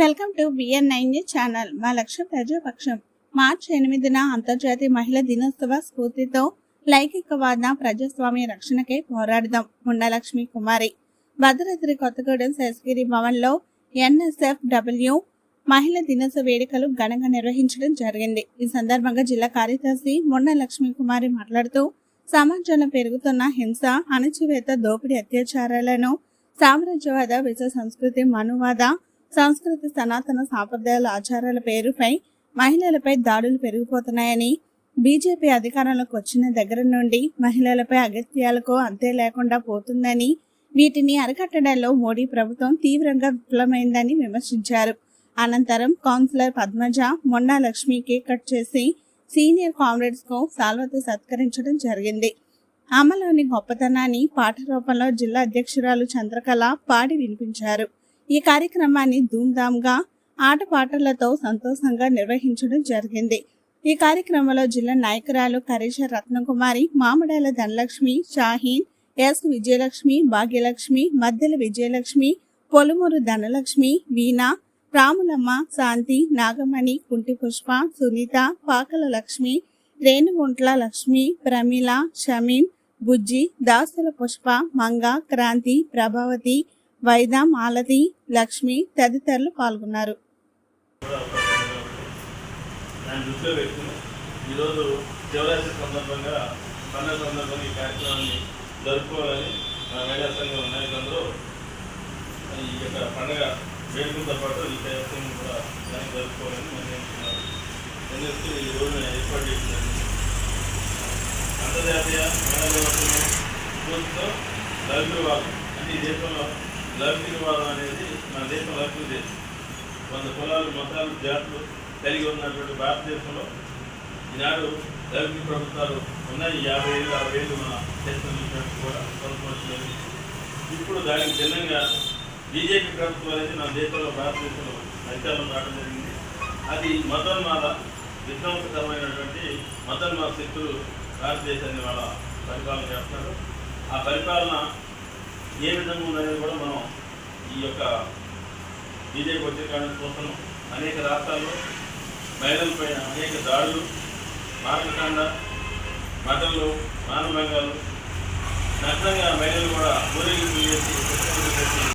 Welcome to BN nine news channel. మా లక్ష్యం ప్రజాపక్షం. మార్చి ఎనిమిదిన అంతర్జాతీయ మహిళా దినోత్సవ స్ఫూర్తితో లైంగికవాద ప్రజాస్వామ్య రక్షణకై పోరాడదాం ముండలక్ష్మి కుమారి. భద్రాద్రి కొత్తగూడెం శేషగిరి భవన్లో ఎన్ఎస్ఎఫ్ డబ్ల్యూ మహిళా దినోత్సవ వేడుకలు ఘనంగా నిర్వహించడం జరిగింది. ఈ సందర్భంగా జిల్లా కార్యదర్శి మొన్న కుమారి మాట్లాడుతూ సమాజంలో పెరుగుతున్న హింస అణచివేత దోపిడీ అత్యాచారాలను సామ్రాజ్యవాద విశ్వ సంస్కృతి మనువాద సంస్కృతి సనాతన సాంప్రదాయాల ఆచారాల పేరుపై మహిళలపై దాడులు పెరిగిపోతున్నాయని బీజేపీ అధికారంలోకి వచ్చిన దగ్గర నుండి మహిళలపై అగత్యాలకు అంతే లేకుండా పోతుందని వీటిని అరికట్టడంలో మోడీ ప్రభుత్వం తీవ్రంగా విఫలమైందని విమర్శించారు. అనంతరం కౌన్సిలర్ పద్మజ మొన్నా లక్ష్మి కేక్ కట్ చేసి సీనియర్ కామ్రేడ్స్కు సాల్వతో సత్కరించడం జరిగింది. అమలోని గొప్పతనాన్ని పాట రూపంలో జిల్లా అధ్యక్షురాలు చంద్రకళ పాడి వినిపించారు. ఈ కార్యక్రమాన్ని ధూమ్ధామ్గా ఆటపాటలతో సంతోషంగా నిర్వహించడం జరిగింది. ఈ కార్యక్రమంలో జిల్లా నాయకురాలు కరీష రత్నకుమారి మామిడాల ధనలక్ష్మి షాహీన్ ఎస్ విజయలక్ష్మి భాగ్యలక్ష్మి మద్దెల విజయలక్ష్మి పొలుమూరు ధనలక్ష్మి వీణ రాములమ్మ శాంతి నాగమణి కుంటి పుష్ప సునీత పాకల లక్ష్మి రేణుగుంట్ల లక్ష్మి ప్రమీల షమీన్ బుజ్జి దాసుల పుష్ప మంగ క్రాంతి ప్రభావతి వైద మాలతి లక్ష్మి తదితరులు పాల్గొన్నారు. ఈరోజు శివరాత్రి సందర్భంగా పండుగ సందర్భంగా ఈ కార్యక్రమాన్ని జరుపుకోవాలని మా మహిళా సంఘం నాయకులందరూ ఈ యొక్క పండుగ వేడుకలతో పాటు ఈ కార్యక్రమం కూడా దాన్ని జరుపుకోవాలని నిర్ణయించుకున్నారు ఎందుకంటే ఈ ఏర్పాటు అంతర్జాతీయ మహిళా దినోత్సవం స్ఫూర్తితో లౌకికవాదం అంటే ఈ దేశంలో లౌకికవాదం అనేది మన దేశం లౌకిక దేశం వంద కులాలు మతాలు జాతులు కలిగి ఉన్నటువంటి భారతదేశంలో ఈనాడు లౌకిక ప్రభుత్వాలు ఉన్నాయి. యాభై ఏళ్ళు అరవై ఏళ్ళు మన దేశం నుంచి కూడా కొనసాగుతుంది ఇప్పుడు దానికి భిన్నంగా బీజేపీ ప్రభుత్వం అనేది మన దేశంలో భారతదేశంలో అధికారంలో రావడం జరిగింది. అది మతోన్మాద విధ్వంసకరమైనటువంటి మతోన్మాద శక్తులు భారతదేశాన్ని వాళ్ళ పరిపాలన చేస్తున్నారు. ఆ పరిపాలన ఏ విధంగా ఉందనేది కూడా మనం ఈ యొక్క బీజేపీ వచ్చే కారణం కోసం అనేక రాష్ట్రాల్లో మహిళలపై అనేక దాడులు మారణకాండ మటన్లు మానభంగాలు. నగ్నంగా మహిళలు కూడా ఊరేగింపు